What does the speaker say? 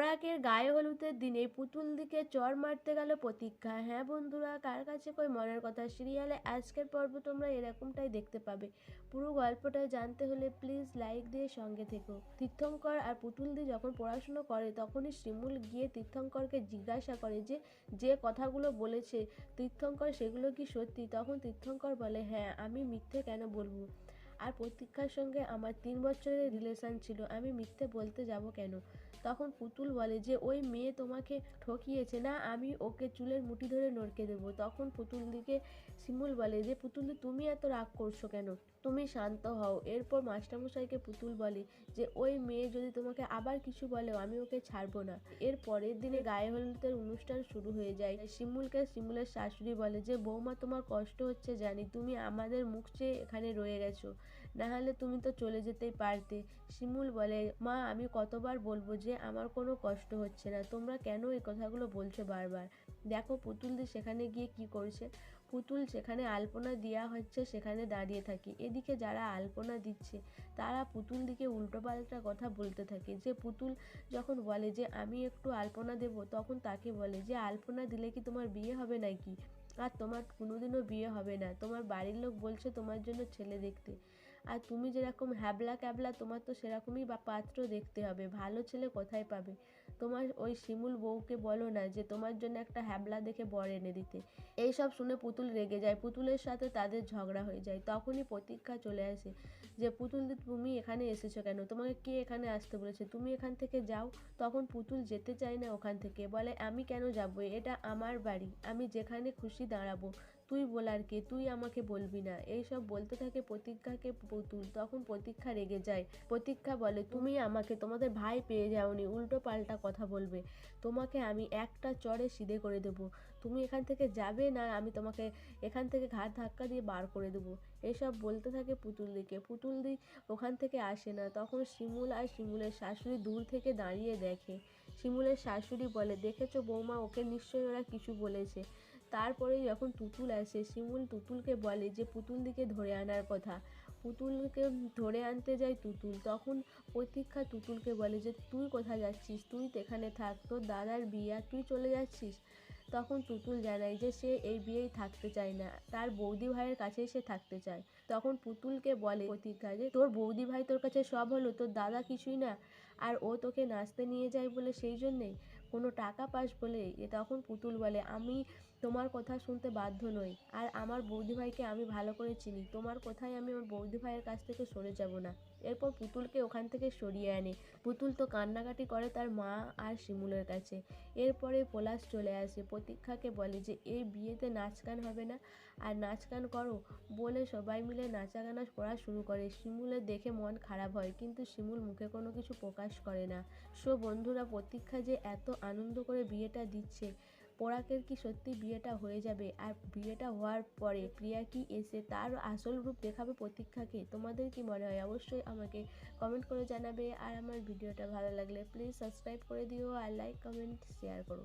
পোড়াকের গায়ে হলুদের দিনে পুতুল দিকে চর মারতে গেল প্রতীক্ষা। হ্যাঁ বন্ধুরা, কার কাছে কই মনের কথা? সিরিয়ালে আজকের পর্ব তোমরা এরকমটাই দেখতে পাবে। পুরো গল্পটা জানতে হলে প্লিজ লাইক দিয়ে সঙ্গে থেকো। তীর্থঙ্কর আর পুতুল দি যখন পড়াশুনো করে, তখনই শিমুল গিয়ে তীর্থঙ্করকে জিজ্ঞাসা করে যে যে কথাগুলো বলেছে, তীর্থঙ্কর সেগুলো কি সত্যি? তখন তীর্থঙ্কর বলে হ্যাঁ আমি মিথ্যে কেন বলব? আর প্রতীক্ষার সঙ্গে আমার তিন বছরের রিলেশন ছিল, আমি মিথ্যে বলতে যাব কেন? তখন পুতুল বলে যে, ওই মেয়ে তোমাকে ঠকিয়েছে না, আমি ওকে চুলের মুঠি ধরে নড়কে দেবো। তখন পুতুল দিকে শিমুল বলে যে পুতুল তুমি এত রাগ করছ কেন? তুমি শান্ত হও। এরপর মাস্টারমশাইকে পুতুল বলে যে, ওই মেয়ে যদি তোমাকে আবার কিছু বলেও, আমি ওকে ছাড়বো না। এর পরের দিনে গায়ে হলুদের অনুষ্ঠান শুরু হয়ে যায়। শিমুলকে শিমুলের শাশুড়ি বলে যে, বৌমা, তোমার কষ্ট হচ্ছে, জানি। তুমি আমাদের মুখ চেয়ে এখানে রয়ে গেছো। না হলে তুমি তো চলে যেতেই পারতে। শিমুল বলে, মা, আমি কতবার বলব যে আমার কোনো কষ্ট হচ্ছে না। তোমরা কেন এই কথাগুলো বলছো বারবার? দেখো পুতুলদি সেখানে গিয়ে কি করছে? পুতুল সেখানে আলপনা দেওয়া হচ্ছে, সেখানে দাঁড়িয়ে থাকে। এদিকে যারা আলপনা দিচ্ছে, তারা পুতুল দিকে উল্টোপাল্টা কথা বলতে থাকে। যে পুতুল যখন বলে যে, আমি একটু আলপনা দেব, তখন তাকে বলে যে, আলপনা দিলে কি তোমার বিয়ে হবে নাকি? আর তোমার কোনোদিনও বিয়ে হবে না। তোমার বাড়ির লোক বলছে তোমার জন্য ছেলে দেখতে। আর তুমি যেরকম হ্যাবলা ক্যাবলা, তোমার তো সেরকমই বা পাত্র দেখতে হবে। ভালো ছেলে কোথায় পাবে? তোমার ওই শিমুল বউকে বলো না যে তোমার জন্য একটা হ্যাবলা দেখে বর এনে দিতে। এই সব শুনে পুতুল রেগে যায়। পুতুলের সাথে তাদের ঝগড়া হয়ে যায়। তখনই প্রতীক্ষা চলে আসে যে, পুতুল, তুমি এখানে এসেছ কেন? তোমাকে কে এখানে আসতে বলেছে? তুমি এখান থেকে যাও। তখন পুতুল যেতে চায় না ওখান থেকে। বলে, আমি কেন যাব? এটা আমার বাড়ি। আমি যেখানে খুশি দাঁড়াবো। তুই বলার কে, তুই আমাকে বলবি না। এইসব বলতে থাকে প্রতীক্ষাকে পুতুল, তখন প্রতীক্ষা রেগে যায়। প্রতীক্ষা বলে, তুমি আমাকে, তোমাদের ভাই পেয়ে যাওনি, উল্টো পাল্টা কথা বলবে। তোমাকে আমি একটা চড়ে সিধে করে দেবো। তুমি এখান থেকে যাবে না, আমি তোমাকে এখান থেকে ঘাট ধাক্কা দিয়ে বার করে দেবো। এসব বলতে থাকে পুতুল দিকে পুতুল দি ওখান থেকে আসে না। তখন শিমুল আর শিমুলের শাশুড়ি দূর থেকে দাঁড়িয়ে দেখে। শিমুলের শাশুড়ি বলে, দেখেছ বৌমা, ওকে নিশ্চয়ই ওরা কিছু বলেছে। তারপরে যখন তুতুল আসে, শিমুল তুতুলকে বলে যে, পুতুল দিকে ধরে আনার কথা। পুতুলকে ধরে আনতে যায় তুতুল। তখন প্রতীক্ষা তুতুলকে বলে যে, তুই কোথায় যাচ্ছিস? তুই তো এখানে থাক। তোর দাদার বিয়া তুই চলে যাচ্ছিস? তখন তুতুল জানায় যে, সে এই বিয়েই থাকতে চায় না। তার বৌদি ভাইয়ের কাছেই সে থাকতে চায়। তখন পুতুলকে বলে প্রতীক্ষা যে, তোর বৌদি ভাই তোর কাছে সব হলো। তোর দাদা কিছুই না। আর ও তোকে নাচতে নিয়ে যায় বলে সেই জন্যেই। কোনো টাকা পাস বলে তখন পুতুল বলে, আমি তোমার কথা শুনতে বাধ্য নই। আর আমার বৌদি ভাইকে আমি ভালো করে চিনি। তোমার কোথায় আমি আমার বৌদি ভাইয়ের কাছ থেকে সরে যাব না। এরপর পুতুলকে ওখান থেকে সরিয়ে আনে। পুতুল তো কান্নাকাটি করে তার মা আর শিমুলের কাছে। এরপরে পলাশ চলে আসে। প্রতীক্ষাকে বলে যে এই বিয়েতে নাচ গান হবে না? আর নাচ গান করো? বলে সবাই মিলে নাচা গানা করা শুরু করে। শিমুলের দেখে মন খারাপ হয়, কিন্তু শিমুল মুখে কোনো কিছু প্রকাশ করে না। সো বন্ধুরা, প্রতীক্ষা যে এত আনন্দ করে বিয়েটা দিচ্ছে। পরাকের কি সত্যি বিয়েটা হয়ে যাবে? আর বিয়েটা হওয়ার পরে প্রিয়া কি এসে তার আসল রূপ দেখাবে প্রতীক্ষাকে? তোমাদের কি মনে হয়? অবশ্যই আমাকে কমেন্ট করে জানাবে। আর আমার ভিডিওটা ভালো লাগলে প্লিজ সাবস্ক্রাইব করে দিও আর লাইক কমেন্ট শেয়ার করো।